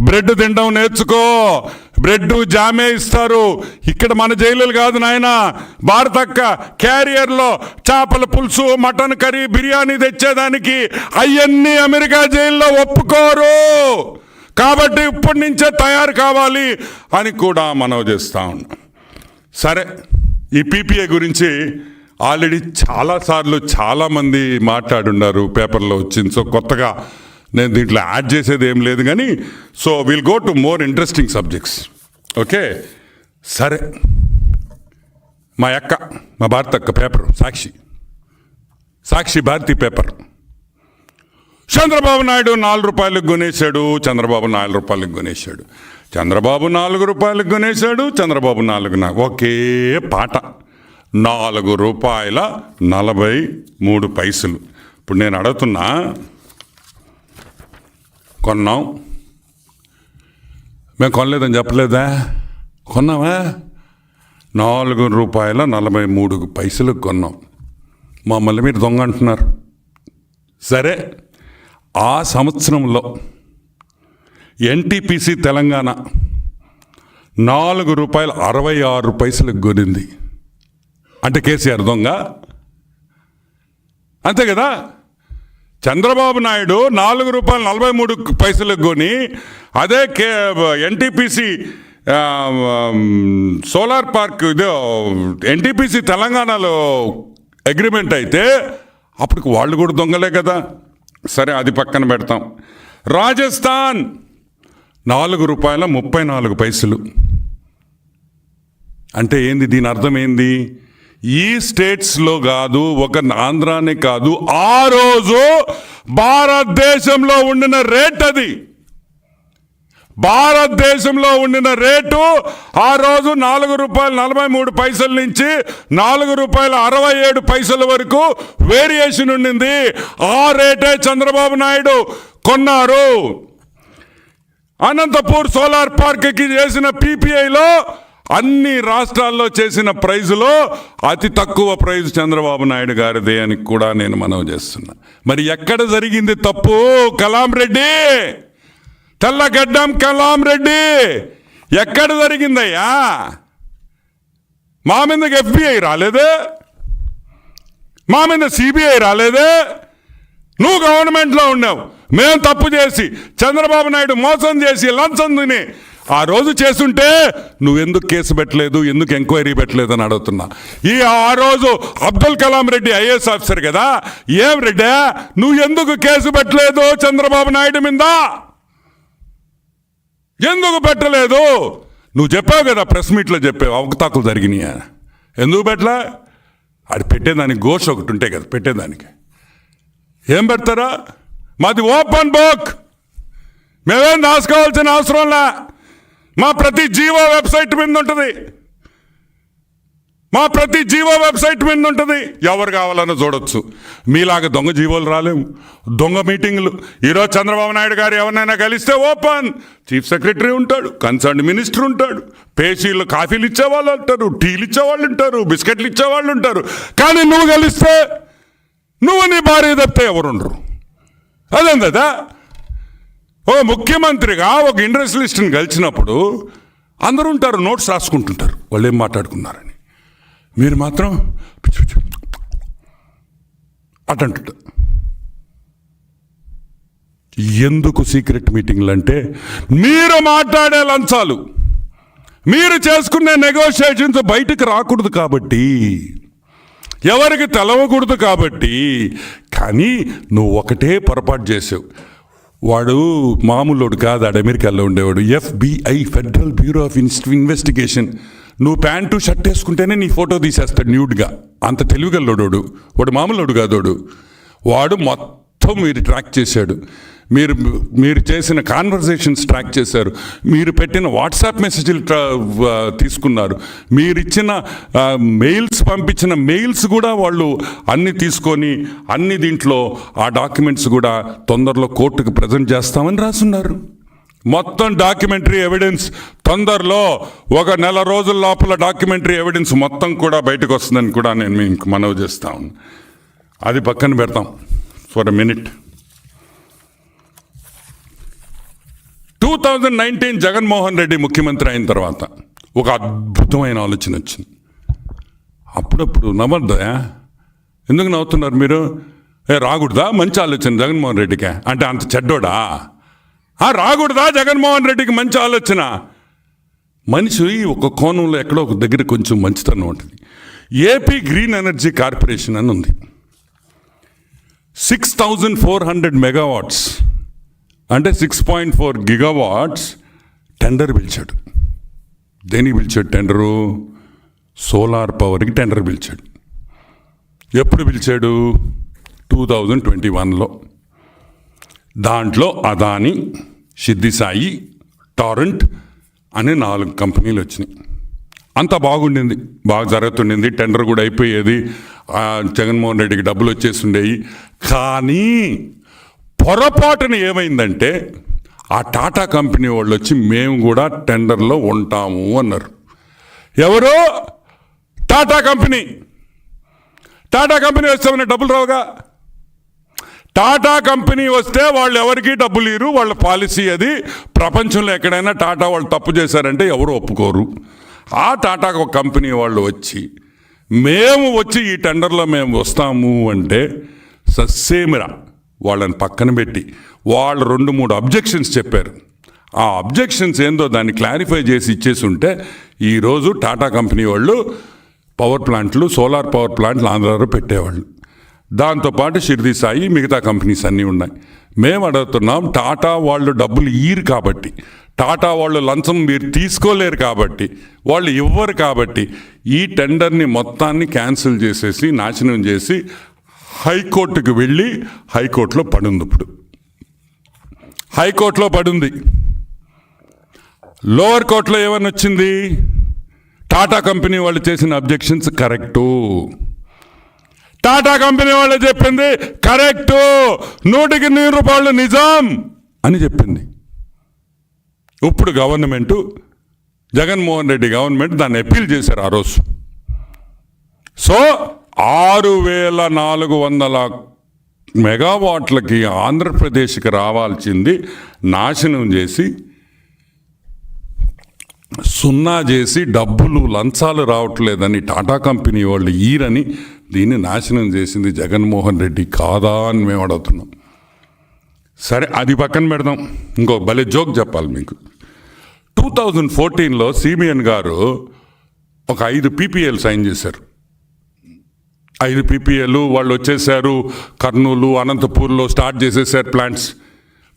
Bread తినడం నేర్చుకో. Bread జామే ఇస్తారు. ఇక్కడ మన జైలులు కాదు నాయన. భారతక్క క్యారియర్లో చేపల పులుసు మటన్ కర్రీ బిర్యానీ తెచ్చేదానికి అవన్నీ అమెరికా జైల్లో ఒప్పుకోరు. కాబట్టి ఇప్పటి నుంచే తయారు కావాలి అని కూడా మనవి చేస్తా ఉన్నాం. సరే ఈ పీపీఏ గురించి ఆల్రెడీ చాలాసార్లు చాలామంది మాట్లాడున్నారు పేపర్లో వచ్చింది. సో కొత్తగా నేను దీంట్లో యాడ్ చేసేది ఏం లేదు కానీ so will go to more interesting subjects okay సరే. మా అక్క మా భారత అక్క పేపర్ సాక్షి. సాక్షి భారతి పేపర్ చంద్రబాబు నాయుడు నాలుగు రూపాయలకు కొనేశాడు చంద్రబాబు నాలుగు రూపాయలకు కొనేశాడు. చంద్రబాబు నాలుగు రూపాయలకు కొనేశాడు చంద్రబాబు నాలుగు నా ఒకే పాట. నాలుగు రూపాయల నలభై మూడు పైసలు. ఇప్పుడు నేను అడుగుతున్నా కొన్నాం మేము కొనలేదని చెప్పలేదా? కొన్నావా? నాలుగు రూపాయల నలభై మూడు పైసలకు కొన్నాం. మమ్మల్ని మీరు దొంగ అంటున్నారు. సరే ఆ సంవత్సరంలో ఎన్టీపీసీ తెలంగాణ నాలుగు రూపాయల అరవై ఆరు పైసలకు కొనింది. అంటే కేసీఆర్ దొంగ? అంతే కదా? చంద్రబాబు నాయుడు నాలుగు రూపాయల నలభై మూడు పైసలకు కొని అదే కే ఎన్టీపీసీ సోలార్ పార్క్ ఇది ఎన్టీపీసీ తెలంగాణలో అగ్రిమెంట్ అయితే అప్పటికి వాళ్ళు కూడా దొంగలే కదా. సరే అది పక్కన పెడతాం. రాజస్థాన్ నాలుగు రూపాయల ముప్పై నాలుగు పైసలు. అంటే ఏంది దీని అర్థం ఏంది? ఈ స్టేట్స్లో కాదు ఒక ఆంధ్రానే కాదు ఆ రోజు భారతదేశంలో ఉండిన రేట్ అది. భారతదేశంలో ఉండిన రేటు ఆ రోజు నాలుగు రూపాయల నలభై మూడు పైసల నుంచి నాలుగు రూపాయల అరవై ఏడు పైసల వరకు వేరియేషన్ ఉండింది. ఆ రేటే చంద్రబాబు నాయుడు కొన్నారు. అనంతపూర్ సోలార్ పార్క్కి చేసిన పీపీఐలో అన్ని రాష్ట్రాల్లో చేసిన ప్రైజులో అతి తక్కువ ప్రైజ్ చంద్రబాబు నాయుడు గారిదే అని కూడా నేను మనవి చేస్తున్నా. మరి ఎక్కడ జరిగింది తప్పు? కలాం రెడ్డి! తెల్లగడ్డం కలాం రెడ్డి! ఎక్కడ జరిగిందయ్యా? మా మీద ఎఫ్బిఐ రాలేదే? మా మీద సిబిఐ రాలేదే? నువ్వు గవర్నమెంట్లో ఉన్నావు. మేము తప్పు చేసి చంద్రబాబు నాయుడు మోసం చేసి లంచం తిని ఆ రోజు చేసుంటే నువ్వెందుకు కేసు పెట్టలేదు ఎందుకు ఎంక్వైరీ పెట్టలేదు అని అడుగుతున్నా. ఈ ఆ రోజు అబ్దుల్ కలాం రెడ్డి ఐఏఎస్ ఆఫీసర్ కదా ఏం రెడ్డి? నువ్వు ఎందుకు కేసు పెట్టలేదు చంద్రబాబు నాయుడు మీద? ఎందుకు పెట్టలేదు? నువ్వు చెప్పావు కదా ప్రెస్ మీట్లో చెప్పావు అవకతాకులు జరిగినాయి? అని. ఎందుకు పెట్టలే? అది పెట్టేదానికి ఘోష ఒకటి ఉంటే కదా పెట్టేదానికి. ఏం పెడతారా? మాది ఓపెన్ బుక్. మేమేం దాచుకోవాల్సిన అవసరంలా మా ప్రతి జీవో వెబ్సైట్ మీద ఉంటుంది. మా ప్రతి జీవో వెబ్సైట్ మీద ఉంటుంది. ఎవరు కావాలన్నా చూడొచ్చు. మీలాగా దొంగ జీవోలు రాలేము దొంగ మీటింగ్లు. ఈరోజు చంద్రబాబు నాయుడు గారు ఎవరినైనా కలిస్తే ఓపెన్. చీఫ్ సెక్రటరీ ఉంటాడు కన్సర్న్ మినిస్టర్ ఉంటాడు. పేషీలు కాఫీలు ఇచ్చేవాళ్ళు ఉంటారు టీలు ఇచ్చేవాళ్ళు ఉంటారు బిస్కెట్లు ఇచ్చేవాళ్ళు ఉంటారు. కానీ నువ్వు కలిస్తే నువ్వు నీ భార్య తప్పితే ఎవరుండరు? అదేం కదా? ఓ ముఖ్యమంత్రిగా ఒక ఇండస్ట్రియలిస్ట్ని కలిసినప్పుడు అందరూ ఉంటారు నోట్స్ రాసుకుంటుంటారు వాళ్ళు ఏం మాట్లాడుకున్నారని. మీరు మాత్రం పిచ్చి పిచ్చి అటంటుంటారు ఎందుకు సీక్రెట్ మీటింగ్లు అంటే మీరు మాట్లాడే లంచాలు మీరు చేసుకునే నెగోషియేషన్స్ బయటకు రాకూడదు కాబట్టి ఎవరికి తెలవకూడదు కాబట్టి కానీ నువ్వు ఒకటే పొరపాటు చేసావు. వాడు మామూలుడు కాదు ఆడు అమెరికాలో ఉండేవాడు. FBI federal bureau of investigation. నువ్వు ప్యాంటు షర్ట్ వేసుకుంటేనే నీ ఫోటో తీసేస్తాడు న్యూడ్గా. అంత తెలివిగల్లోడోడు వాడు మామూలుడు కాదోడు. వాడు మొత్తం మీరు ట్రాక్ చేశాడు. మీరు మీరు చేసిన కాన్వర్జేషన్స్ ట్రాక్ చేశారు. మీరు పెట్టిన వాట్సాప్ మెసేజ్లు ట్రా తీసుకున్నారు. మీరు ఇచ్చిన మెయిల్స్ పంపించిన మెయిల్స్ కూడా వాళ్ళు అన్ని తీసుకొని అన్ని దీంట్లో ఆ డాక్యుమెంట్స్ కూడా తొందరలో కోర్టుకు ప్రజెంట్ చేస్తామని రాసున్నారు. మొత్తం డాక్యుమెంటరీ ఎవిడెన్స్ తొందరలో ఒక నెల రోజుల లోపల డాక్యుమెంటరీ ఎవిడెన్స్ మొత్తం కూడా బయటకు వస్తుందని కూడా నేను మీకు మనవి చేస్తాను అది పక్కన పెడతాం. For a minute two thousand nineteen Jaganmohan Reddy ముఖ్యమంత్రి అయిన తర్వాత ఒక అద్భుతమైన ఆలోచన వచ్చింది. అప్పుడప్పుడు నవ్వద్దా? ఎందుకు నవ్వుతున్నారు మీరు? ఏ రాకూడదా? మంచి ఆలోచన జగన్మోహన్ రెడ్డికి. అంటే అంత చెడ్డోడా? ఆ రాకూడదా జగన్మోహన్ రెడ్డికి మంచి ఆలోచన? మనిషి ఒక కోణంలో ఎక్కడో ఒక దగ్గర కొంచెం మంచితనం ఉంటుంది. ఏపీ గ్రీన్ ఎనర్జీ కార్పొరేషన్ అని ఉంది. Six thousand four hundred megawatts అంటే six point four gigawatts tender పిలిచాడు. దేనికి పిలిచాడు టెండరు సోలార్ పవర్కి టెండర్ పిలిచాడు. ఎప్పుడు పిలిచాడు? టూ థౌజండ్ ట్వంటీ వన్లో దాంట్లో అదాని సిద్ధి సాయి టారెంట్ అనే నాలుగు కంపెనీలు వచ్చినాయి. అంత బాగుండింది. బాగా జరుగుతుండింది. టెండర్ కూడా అయిపోయేది. జగన్మోహన్ రెడ్డికి డబ్బులు వచ్చేసి ఉండేవి కానీ పొరపాటున ఏమైందంటే ఆ టాటా కంపెనీ వాళ్ళు వచ్చి మేము కూడా టెండర్లో ఉంటాము అన్నారు. ఎవరు? టాటా కంపెనీ. టాటా కంపెనీ వస్తే డబ్బులు రావుగా? టాటా కంపెనీ వస్తే వాళ్ళు ఎవరికి డబ్బులు ఇరు వాళ్ళ పాలసీ అది. ప్రపంచంలో ఎక్కడైనా టాటా వాళ్ళు తప్పు చేశారంటే ఎవరు ఒప్పుకోరు. ఆ టాటా కంపెనీ వాళ్ళు వచ్చి మేము వచ్చి ఈ టెండర్లో మేము వస్తాము అంటే సస్సేమిరా వాళ్ళని పక్కన పెట్టి వాళ్ళు రెండు మూడు అబ్జెక్షన్స్ చెప్పారు. ఆ అబ్జెక్షన్స్ ఏందో దాన్ని క్లారిఫై చేసి ఇచ్చేసి ఉంటే ఈరోజు టాటా కంపెనీ వాళ్ళు పవర్ ప్లాంట్లు సోలార్ పవర్ ప్లాంట్లు ఆంధ్రాలో పెట్టేవాళ్ళు. దాంతోపాటు షిర్ది సాయి మిగతా కంపెనీస్ అన్నీ ఉన్నాయి. మేము అడుగుతున్నాం టాటా వాళ్ళు డబ్బులు ఇయ్యరు కాబట్టి టాటా వాళ్ళు లంచం మీరు తీసుకోలేరు కాబట్టి వాళ్ళు ఇవ్వరు కాబట్టి ఈ టెండర్ని మొత్తాన్ని క్యాన్సిల్ చేసేసి నాశనం చేసి హైకోర్టుకు వెళ్ళి హైకోర్టులో పడుంది ఇప్పుడు. హైకోర్టులో పడుంది. లోవర్ కోర్టులో ఏమని వచ్చింది? టాటా కంపెనీ వాళ్ళు చేసిన అబ్జెక్షన్స్ కరెక్టు. టాటా కంపెనీ వాళ్ళు చెప్పింది కరెక్టు. నూటికి నూరు రూపాయలు నిజం అని చెప్పింది. ఇప్పుడు గవర్నమెంటు జగన్మోహన్ రెడ్డి గవర్నమెంట్ దాన్ని అప్పీల్ చేశారు ఆ రోజు. సో ఆరు వేల నాలుగు వందల మెగావాట్లకి ఆంధ్రప్రదేశ్కి రావాల్సింది నాశనం చేసి సున్నా చేసి డబ్బులు లంచాలు రావట్లేదని టాటా కంపెనీ వాళ్ళు ఈరని దీన్ని నాశనం చేసింది జగన్మోహన్ రెడ్డి కాదా అని మేము అడుగుతున్నాం. సరే అది పక్కన పెడదాం. ఇంకో భలే జోక్ చెప్పాలి మీకు. టూ థౌజండ్ ఫోర్టీన్లో సిబిఎన్ గారు ఒక ఐదు పీపీఎల్ సైన్ చేశారు. ఐదు పీపీఎల్ వాళ్ళు వచ్చేసారు. కర్నూలు అనంతపూర్లో స్టార్ట్ చేసేసారు ప్లాంట్స్.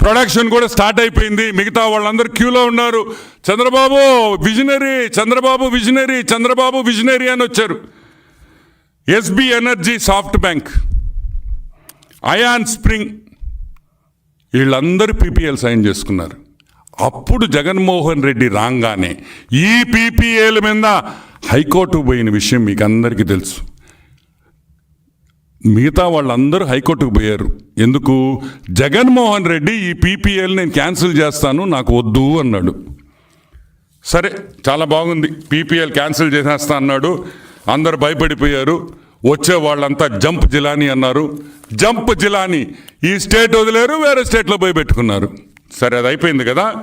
ప్రొడక్షన్ కూడా స్టార్ట్ అయిపోయింది. మిగతా వాళ్ళందరూ క్యూలో ఉన్నారు. Chandrababu visionary Chandrababu visionary Chandrababu visionary అని వచ్చారు. SB energy SoftBank Ayana spring వీళ్ళందరూ పీపీఎల్ సైన్ చేసుకున్నారు. అప్పుడు జగన్మోహన్ రెడ్డి రాగానే ఈ పీపీఏల మీద హైకోర్టు పోయిన విషయం మీకు అందరికీ తెలుసు. మిగతా వాళ్ళందరూ హైకోర్టుకు పోయారు. ఎందుకు? జగన్మోహన్ రెడ్డి ఈ పీపీఎల్ నేను క్యాన్సిల్ చేస్తాను నాకు వద్దు అన్నాడు. సరే చాలా బాగుంది. పీపీఎల్ క్యాన్సిల్ చేసేస్తా అన్నాడు. అందరు భయపడిపోయారు. వచ్చే వాళ్ళంతా జంప్ జిలానీ అన్నారు. జంప్ జిలానీ ఈ స్టేట్ వదిలేరు వేరే స్టేట్లో పోయి పెట్టుకున్నారు. సరే అది అయిపోయింది కదా.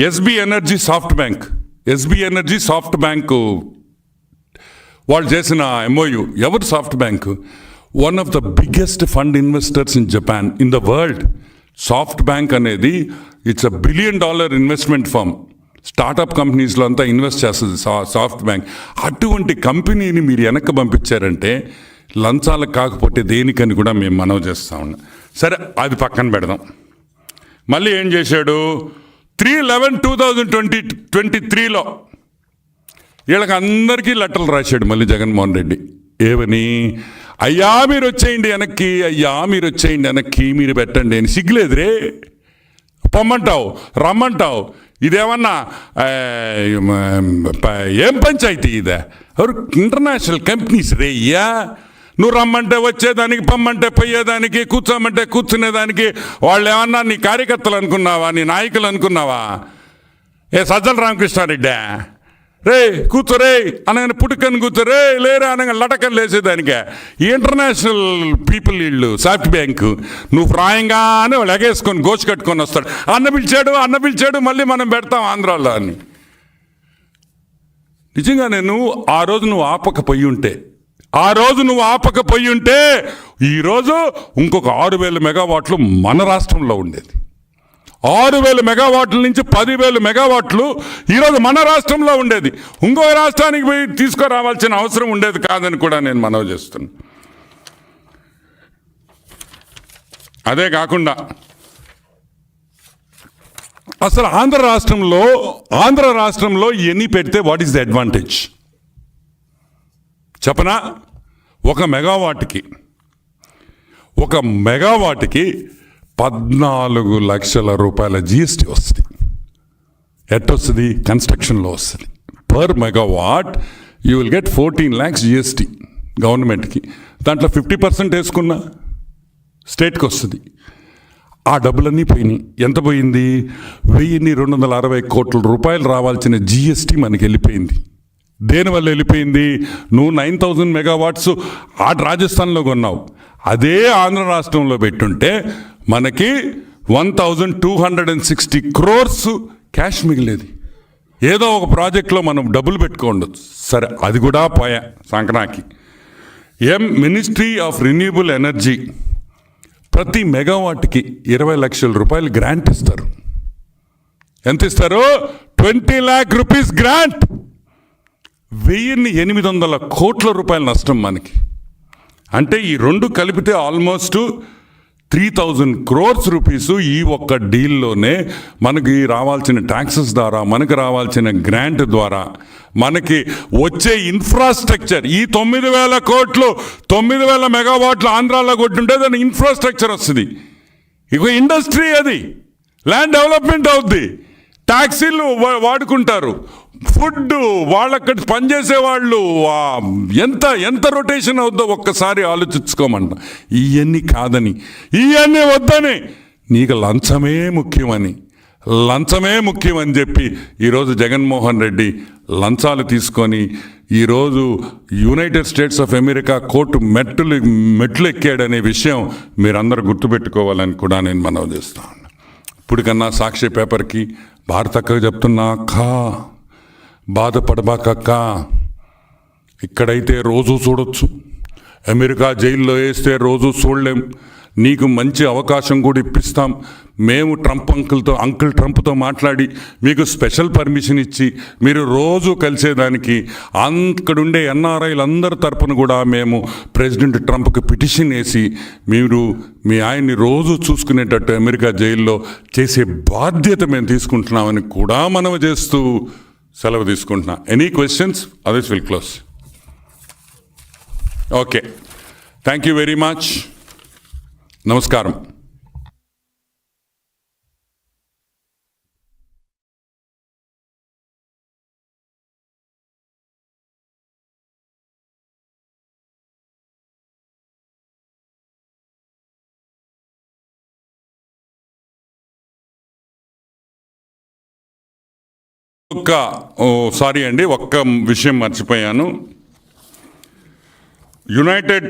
SB energy SoftBank. SB energy SoftBank. వాళ్ళు చేసిన ఎంఓయు ఎవరు SoftBank? One of the biggest fund investors in Japan in the world SoftBank అనేది it's a billion dollar investment firm startup కంపెనీస్లో అంతా ఇన్వెస్ట్ చేస్తుంది సా- సాఫ్ట్ బ్యాంక్ అటువంటి కంపెనీని మీరు వెనక్కి పంపించారంటే లంచాలకు కాకపోతే దేనికని కూడా మేము మనవి చేస్తా ఉన్నాం. సరే అది పక్కన పెడదాం. మళ్ళీ ఏం చేశాడు? Three eleven two thousand twenty twenty త్రీలో వీళ్ళకి అందరికీ లెటర్లు రాశాడు మళ్ళీ జగన్మోహన్ రెడ్డి. ఏమని అయ్యా మీరు వచ్చేయండి వెనక్కి. అయ్యా మీరు వచ్చేయండి వెనక్కి. మీరు పెట్టండి అని సిగ్గులేదురే పొమ్మంటావు? రమ్మంటావు? ఇదేమన్నా ఏం పంచాయతీ ఇదే? ఎవరు ఇంటర్నేషనల్ కంపెనీస్ రే అయ్యా? నువ్వు రమ్మంటే వచ్చేదానికి పొమ్మంటే పోయేదానికి కూర్చోమంటే కూర్చునేదానికి వాళ్ళు ఏమన్నా నీ కార్యకర్తలు అనుకున్నావా? నీ నాయకులు అనుకున్నావా? ఏ సజ్జల రామకృష్ణారెడ్డి? రే కూతురే అనగానే పుట్టుకని కూతురే లేరా అనగా లటకని లేచేదానికి ఇంటర్నేషనల్ పీపుల్ వీళ్ళు సాఫ్ట్ బ్యాంకు నువ్వు ప్రాయంగానే వాళ్ళు ఎగేసుకొని గోచి కట్టుకొని వస్తాడు. అన్న పిలిచాడు అన్న పిలిచాడు మళ్ళీ మనం పెడతాం ఆంధ్రాలో అని. నిజంగా నేను ఆ రోజు నువ్వు ఆపకపోయి ఉంటే ఆ రోజు నువ్వు ఆపకపోయి ఉంటే ఈరోజు ఇంకొక ఆరు వేల మెగావాట్లు మన రాష్ట్రంలో ఉండేది. ఆరు వేల మెగావాట్ల నుంచి పదివేలు మెగావాట్లు ఈరోజు మన రాష్ట్రంలో ఉండేది. ఇంకో రాష్ట్రానికి పోయి తీసుకురావాల్సిన అవసరం ఉండేది కాదని కూడా నేను మనవి చేస్తున్నాను అదే కాకుండా అసలు ఆంధ్ర రాష్ట్రంలో ఆంధ్ర రాష్ట్రంలో ఎన్ని పెడితే వాట్ ఈస్ ద అడ్వాంటేజ్? చెప్పనా? ఒక మెగావాట్కి ఒక మెగావాట్కి పద్నాలుగు లక్షల రూపాయల జిఎస్టీ వస్తుంది. ఎట్టొస్తుంది కన్స్ట్రక్షన్లో వస్తుంది. Per megawatt you will get fourteen lakhs GST గవర్నమెంట్కి దాంట్లో ఫిఫ్టీ పర్సెంట్ వేసుకున్నా స్టేట్కి వస్తుంది. ఆ డబ్బులన్నీ పోయినాయి. ఎంత పోయింది? వెయ్యిన్ని రెండు వందల అరవై కోట్ల రూపాయలు రావాల్సిన జిఎస్టీ మనకి వెళ్ళిపోయింది. దేనివల్ల వెళ్ళిపోయింది? నువ్వు నైన్ థౌజండ్ మెగావాట్స్ ఆ రాజస్థాన్లో కొన్నావు. అదే ఆంధ్ర రాష్ట్రంలో పెట్టుంటే మనకి one thousand two hundred and sixty crores cash మిగిలేది. ఏదో ఒక ప్రాజెక్ట్లో మనం డబ్బులు పెట్టుకోండొచ్చు. సరే అది కూడా పోయా Sankranti M ministry of renewable energy ప్రతి మెగావాట్కి ఇరవై లక్షల రూపాయలు గ్రాంట్ ఇస్తారు. ఎంత ఇస్తారు? ట్వంటీ ల్యాక్ రూపీస్ గ్రాంట్ వెయ్యిన్ని ఎనిమిది వందల కోట్ల రూపాయల నష్టం మనకి. అంటే ఈ రెండు కలిపితే almost three thousand crores rupees ఈ ఒక్క డీల్లోనే మనకి రావాల్సిన ట్యాక్సెస్ ద్వారా మనకి రావాల్సిన గ్రాంట్ ద్వారా మనకి వచ్చే ఇన్ఫ్రాస్ట్రక్చర్ ఈ తొమ్మిది వేల కోట్లు తొమ్మిది వేల మెగావాట్లు ఆంధ్రాలో కొట్టుంటే దాని ఇన్ఫ్రాస్ట్రక్చర్ వస్తుంది. ఇక ఇండస్ట్రీ అది ల్యాండ్ డెవలప్మెంట్ అవుద్ది. ట్యాక్సీలు వా- వాడుకుంటారు. ఫుడ్ వాళ్ళక్కడ పనిచేసే వాళ్ళు ఎంత ఎంత రొటేషన్ అవుద్దో ఒక్కసారి ఆలోచించుకోమంట. ఇవన్నీ కాదని ఇవన్నీ వద్దని. నీకు లంచమే ముఖ్యమని లంచమే ముఖ్యమని చెప్పి ఈరోజు జగన్మోహన్ రెడ్డి లంచాలు తీసుకొని ఈరోజు United States of America court మెట్లు మెట్లు ఎక్కాడనే విషయం మీరందరూ గుర్తుపెట్టుకోవాలని కూడా నేను మనవి చేస్తాను ఇప్పుడు ఇప్పటికన్నా సాక్షి పేపర్కి భారతక్క చెప్తున్నా అక్క బాధపడబాకక్క. ఇక్కడైతే రోజు చూడొచ్చు. అమెరికా జైల్లో వేస్తే రోజు చూడలేం. నీకు మంచి అవకాశం కూడా ఇప్పిస్తాం. మేము ట్రంప్ అంకుల్తో అంకుల్ ట్రంప్తో మాట్లాడి మీకు స్పెషల్ పర్మిషన్ ఇచ్చి మీరు రోజు కలిసేదానికి అక్కడుండే ఎన్ఆర్ఐలు అందరి తరపున కూడా మేము ప్రెసిడెంట్ ట్రంప్కి పిటిషన్ వేసి మీరు మీ ఆయన్ని రోజు చూసుకునేటట్టు అమెరికా జైల్లో చేసే బాధ్యత మేము తీసుకుంటున్నామని కూడా మనవి చేస్తూ సెలవు తీసుకుంటున్నా. Any questions others will close okay thank you very much నమస్కారం ఒక్క ఓ సారీ అండి ఒక్క విషయం మర్చిపోయాను. United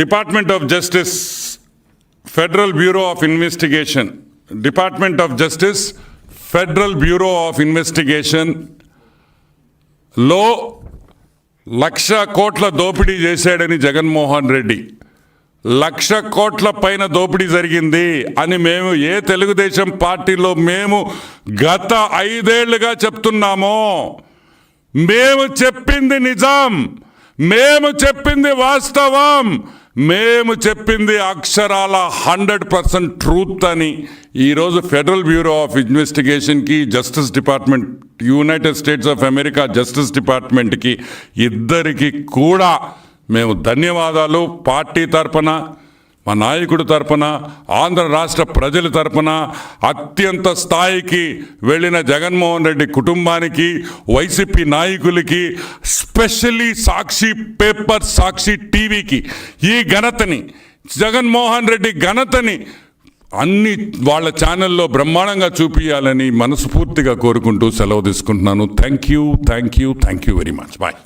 department of justice federal bureau of investigation department of justice federal bureau of ఇన్వెస్టిగేషన్లో లక్ష కోట్ల దోపిడీ చేశాడని జగన్మోహన్ రెడ్డి. లక్ష కోట్ల పైన దోపిడీ జరిగింది అని మేము ఏ తెలుగుదేశం పార్టీలో మేము గత ఐదేళ్ళుగా చెప్తున్నామో మేము చెప్పింది నిజాం. మేము చెప్పింది వాస్తవం. మేము చెప్పింది అక్షరాల హండ్రెడ్ పర్సెంట్ ట్రూత్ అని. ఈరోజు federal bureau of ఇన్వెస్టిగేషన్కి justice department United States of America justice డిపార్ట్మెంట్కి ఇద్దరికి కూడా మేము ధన్యవాదాలు. పార్టీ తరపున మా నాయకుడి తరపున ఆంధ్ర రాష్ట్ర ప్రజల తరపున అత్యంత స్థాయికి వెళ్ళిన జగన్మోహన్ రెడ్డి కుటుంబానికి వైసీపీ నాయకులకి స్పెషల్లీ సాక్షి పేపర్ సాక్షి టీవీకి ఈ ఘనతని జగన్మోహన్ రెడ్డి ఘనతని అన్ని వాళ్ళ ఛానల్లో బ్రహ్మాండంగా చూపించాలని మనస్ఫూర్తిగా కోరుకుంటూ సెలవు తీసుకుంటున్నాను. Thank you thank you thank you very much bye